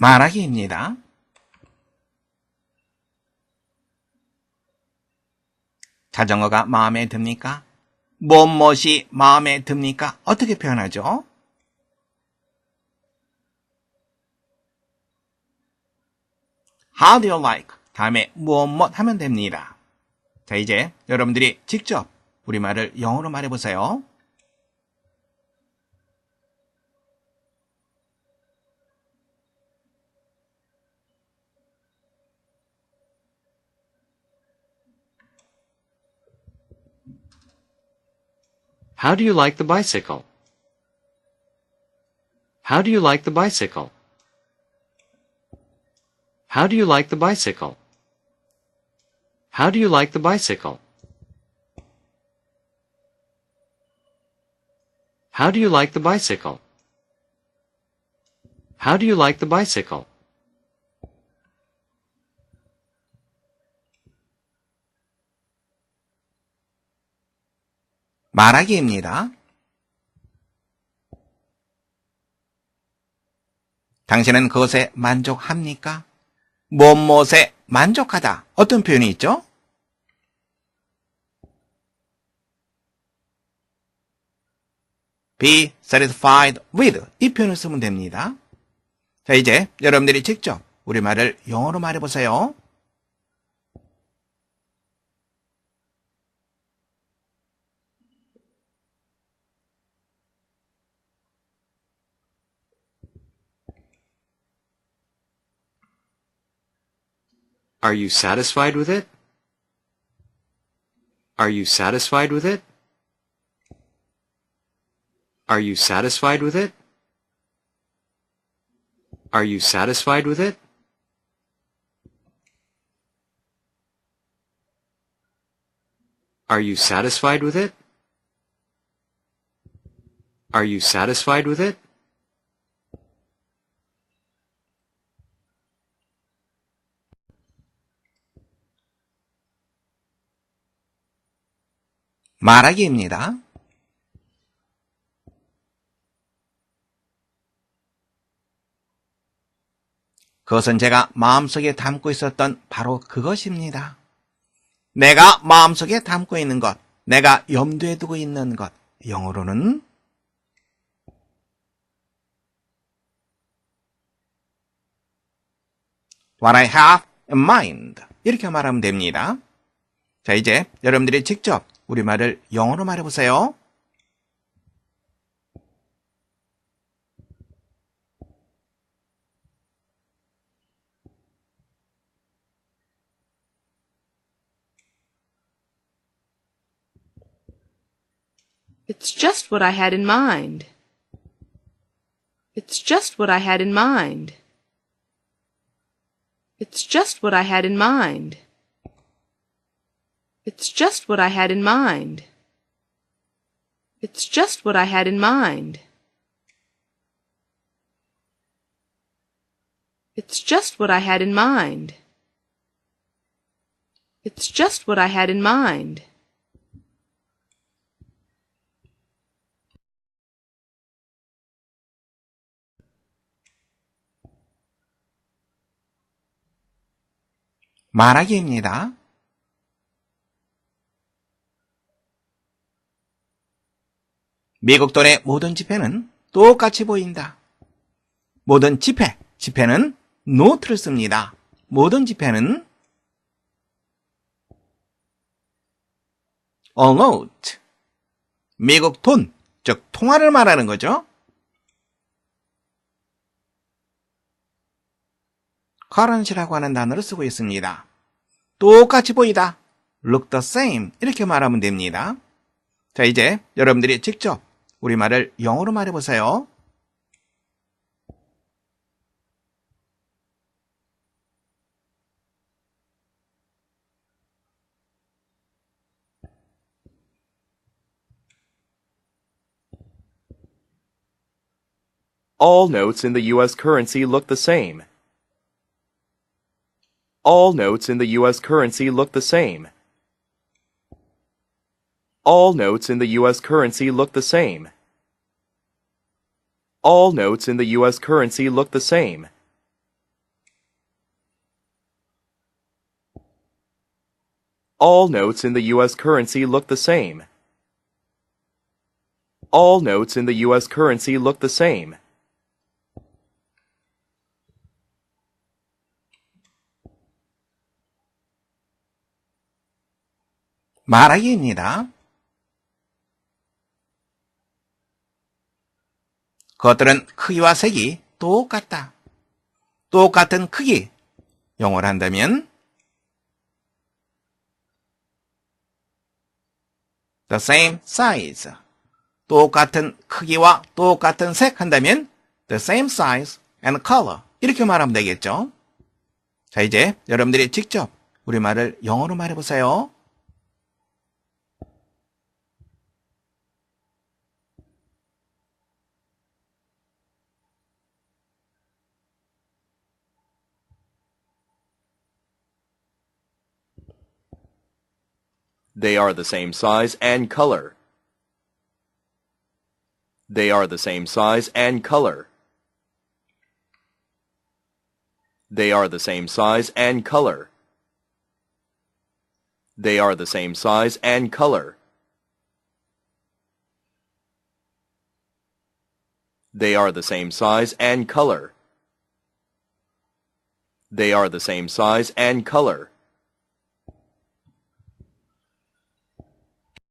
말하기입니다. 자전거가 마음에 듭니까? 무엇이 마음에 듭니까? 어떻게 표현하죠? How do you like? 다음에 무엇 하면 됩니다. 자, 이제 여러분들이 직접 우리말을 영어로 말해보세요. How do you like the bicycle? How do you like the bicycle? How do you like the bicycle? How do you like the bicycle? How do you like the bicycle? How do you like the bicycle? 말하기입니다. 당신은 그것에 만족합니까? 무엇무엇에 만족하다. 어떤 표현이 있죠? be satisfied with 이 표현을 쓰면 됩니다. 자, 이제 여러분들이 직접 우리말을 영어로 말해보세요. Are you satisfied with it? Are you satisfied with it? Are you satisfied with it? Are you satisfied with it? Are you satisfied with it? Are you satisfied with it? 말하기입니다. 그것은 제가 마음속에 담고 있었던 바로 그것입니다. 내가 마음속에 담고 있는 것, 내가 염두에 두고 있는 것, 영어로는 what I have in mind 이렇게 말하면 됩니다. 자, 이제 여러분들이 직접 우리말을 영어로 말해보세요. It's just what I had in mind. It's just what I had in mind. It's just what I had in mind. It's just what I had in mind. It's just what I had in mind. It's just what I had in mind. It's just what I had in mind. 말하기입니다. 미국 돈의 모든 지폐는 똑같이 보인다. 모든 지폐, 지폐는 노트를 씁니다. 모든 지폐는 a note. 미국 돈, 즉 통화를 말하는 거죠. currency라고 하는 단어를 쓰고 있습니다. 똑같이 보이다. look the same. 이렇게 말하면 됩니다. 자, 이제 여러분들이 직접 우리말을 영어로 말해보세요. All notes in the U.S. currency look the same. All notes in the U.S. currency look the same. All notes in the U.S. currency look the same. All notes in the U.S. currency look the same. All notes in the U.S. currency look the same. All notes in the U.S. currency look the same. 말하기입니다. 그것들은 크기와 색이 똑같다. 똑같은 크기. 영어로 한다면 the same size. 똑같은 크기와 똑같은 색 한다면 the same size and color. 이렇게 말하면 되겠죠. 자, 이제 여러분들이 직접 우리말을 영어로 말해보세요. They are the same size and color. They are the same size and color. They are the same size and color. They are the same size and color. They are the same size and color. They are the same size and color.